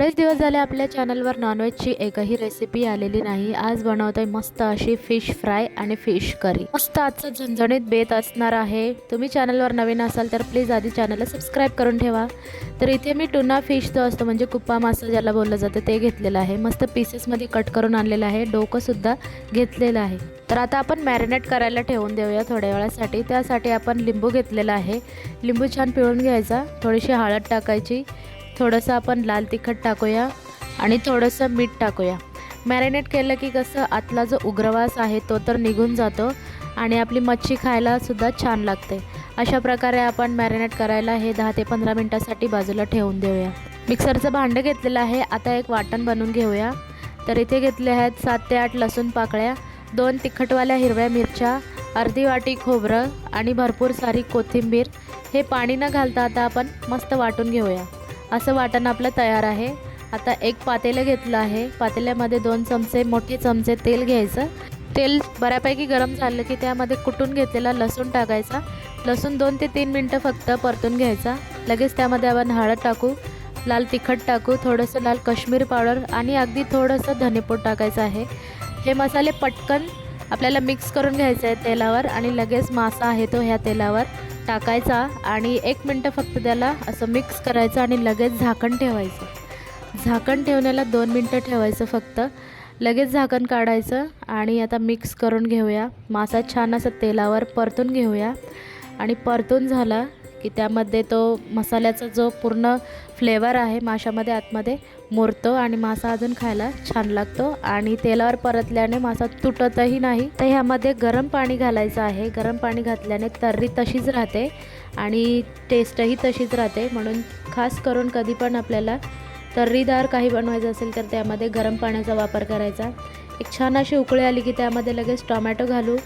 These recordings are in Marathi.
बरेच दिवस झाले आपल्या चॅनलवर नॉनव्हेजची एकही रेसिपी आलेली नाही. आज बनवतोय मस्त अशी फिश फ्राय आणि फिश करी मस्त आजचं झणझणीत बेत असणार आहे. तुम्ही चॅनलवर नवीन असाल तर प्लीज आधी चॅनलला सबस्क्राईब करून ठेवा. तर इथे मी टुना फिश जो असतो म्हणजे कुप्पा मासा ज्याला बोललं जातं ते घेतलेलं आहे. मस्त पीसेसमध्ये कट करून आणलेलं आहे. डोकंसुद्धा घेतलेलं आहे. तर आता आपण मॅरिनेट करायला ठेवून देऊया थोड्या वेळासाठी. त्यासाठी आपण लिंबू घेतलेला आहे. लिंबू छान पिळून घ्यायचा. थोडीशी हळद टाकायची. थोडंसं आपण लाल तिखट टाकूया आणि थोडंसं मीठ टाकूया. मॅरिनेट केलं की कसं आतला जो उग्रवास आहे तो तर निघून जातो आणि आपली मच्छी खायलासुद्धा छान लागते. अशा प्रकारे आपण मॅरिनेट करायला हे दहा ते पंधरा मिनटासाठी बाजूला ठेवून देऊया. मिक्सरचं भांडं घेतलेलं आहे. आता एक वाटण बनवून घेऊया. तर इथे घेतले आहेत सात ते आठ लसूण पाकळ्या दोन तिखटवाल्या हिरव्या मिरच्या अर्धी वाटी खोबरं आणि भरपूर सारी कोथिंबीर. हे पाणी न घालता आता आपण मस्त वाटून घेऊया. असं वाटण आपलं तयार आहे. आता एक पातेलं घेतलं आहे. पातेल्यामध्ये दोन चमचे मोठे चमचे तेल घ्यायचं. तेल बऱ्यापैकी गरम झालं की त्यामध्ये कुटून घेतलेला लसूण टाकायचा. लसूण दोन ते तीन मिनटं फक्त परतून घ्यायचा. लगेच त्यामध्ये आपण हळद टाकू लाल तिखट टाकू थोडंसं लाल काश्मीर पावडर आणि अगदी थोडंसं धनेपूड टाकायचं आहे. हे मसाले पटकन आपल्याला मिक्स करून घ्यायचे आहे तेलावर आणि लगेच मासा आहे तो ह्या तेलावर. टाकायचा आणि एक मिनटं फक्त त्याला असं मिक्स करायचं आणि लगेच झाकण ठेवायचं. झाकण ठेवण्याला दोन मिनटं ठेवायचं फक्त. लगेच झाकण काढायचं आणि आता मिक्स करून घेऊया. मासा छान असं तेलावर परतून घेऊया. आणि परतून झाला की त्यामध्ये तो मसाल्याचा जो पूर्ण फ्लेवर आहे माशामध्ये आतमध्ये मुरतो आणि मासा अजून खायला छान लागतो. आणि तेलावर परतल्याने मासा तुटतही नाही. तर ह्यामध्ये गरम पाणी घालायचं आहे. गरम पाणी घातल्याने तर्री तशीच राहते आणि टेस्टही तशीच राहते. म्हणून खास करून कधी पण आपल्याला तर्रीदार काही बनवायचं असेल तर त्यामध्ये गरम पाण्याचा वापर करायचा. एक छान अशी उकळी आली की त्यामध्ये लगेच टोमॅटो घालू.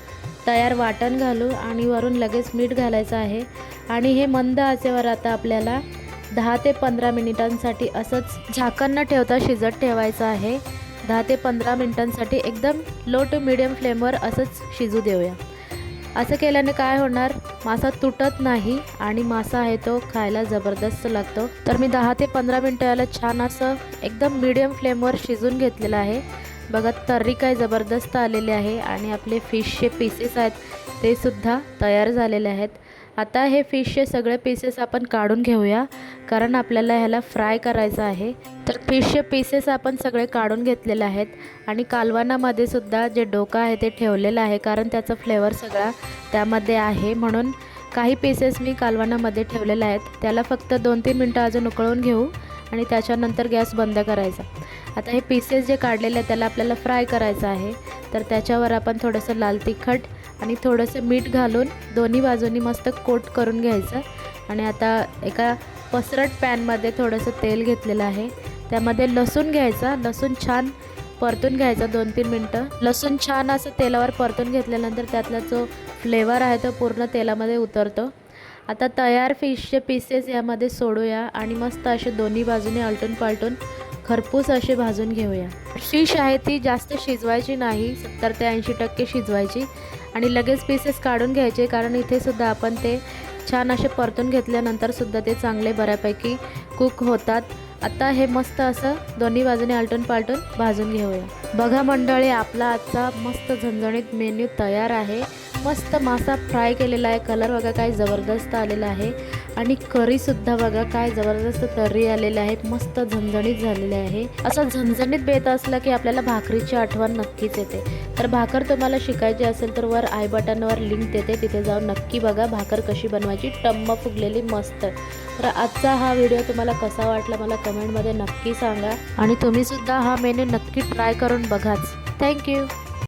तयार वाटण घालू आणि वरून लगेच मीठ घालायचं आहे. आणि हे मंद आचेवर आता आपल्याला दहा ते पंधरा मिनिटांसाठी असंच झाकण न ठेवता शिजत ठेवायचं आहे. दहा ते पंधरा मिनिटांसाठी एकदम लो टू मिडियम फ्लेमवर असंच शिजू देऊया. असं केल्याने काय होणार? मासा तुटत नाही आणि मासा आहे तो खायला जबरदस्त लागतो. तर मी दहा ते पंधरा मिनटं याला छान असं एकदम मीडियम फ्लेमवर शिजून घेतलेलं आहे. बघा तर्री काय जबरदस्त आलेले आहे आणि आपले फिशचे पीसेस आहेत ते सुद्धा तयार झालेले आहेत. आता हे फिशचे सगळे पीसेस आपण काढून घेऊया कारण आपल्याला ह्याला फ्राय करायचं आहे. तर फिशचे पीसेस आपण सगळे काढून घेतलेले आहेत आणि कालवानामध्ये सुद्धा जे डोकं आहे ते ठेवलेलं आहे कारण त्याचा फ्लेवर सगळा त्यामध्ये आहे. म्हणून काही पीसेस मी कालवानामध्ये ठेवलेले आहेत. त्याला फक्त दोन तीन मिनटं अजून उकळून घेऊ आणि त्याच्यानंतर गॅस बंद करायचा. आता हे पीसेस जे काढलेले आहेत त्याला आपल्याला फ्राय करायचं आहे. तर त्याच्यावर आपण थोडंसं लाल तिखट आणि थोडंसं मीठ घालून दोन्ही बाजूनी मस्त कोट करून घ्यायचं. आणि आता एका पसरट पॅनमध्ये थोडंसं तेल घेतलेलं आहे. त्यामध्ये लसूण घ्यायचा लसूण छान परतून घ्यायचा दोन तीन मिनटं. लसूण छान असं तेलावर परतून घेतल्यानंतर त्यातला जो फ्लेवर आहे तो पूर्ण तेलामध्ये उतरतो. आता तयार फिशचे पीसेस यामध्ये सोडूया आणि मस्त असे दोन्ही बाजूने आलटून पालटून खरपूस असे भाजून घेऊया. फिश आहे ती जास्त शिजवायची नाही सत्तर ते ऐंशी टक्के शिजवायची. आणि लगेच पीसेस काढून घ्यायचे कारण इथे सुद्धा आपण ते छान असे परतून घेतल्यानंतर सुद्धा ते चांगले बऱ्यापैकी कुक होतात. आता हे मस्त असं दोन्ही बाजूने आलटून पालटून भाजून घेऊया. बघा मंडळी आपला आजचा मस्त झणझणीत मेन्यू तयार आहे. मस्त मासा फ्राय केलेला आहे. कलर बघा काय जबरदस्त आलेला आहे. आणि करीसुद्धा बघा काय जबरदस्त तर्री आलेल्या आहेत. मस्त झणझणीत झालेले आहे. असं झणझणीत बेत असलं की आपल्याला भाकरीची आठवण नक्कीच येते. तर भाकर तुम्हाला शिकायची असेल तर वर आय बटनवर लिंक देते. तिथे जाऊन नक्की बघा भाकर कशी बनवायची. टम्म फुगलेली मस्त. तर आजचा हा व्हिडिओ तुम्हाला कसा वाटला मला कमेंटमध्ये नक्की सांगा. आणि तुम्हीसुद्धा हा मेन्यू नक्की ट्राय करून बघाच. थँक्यू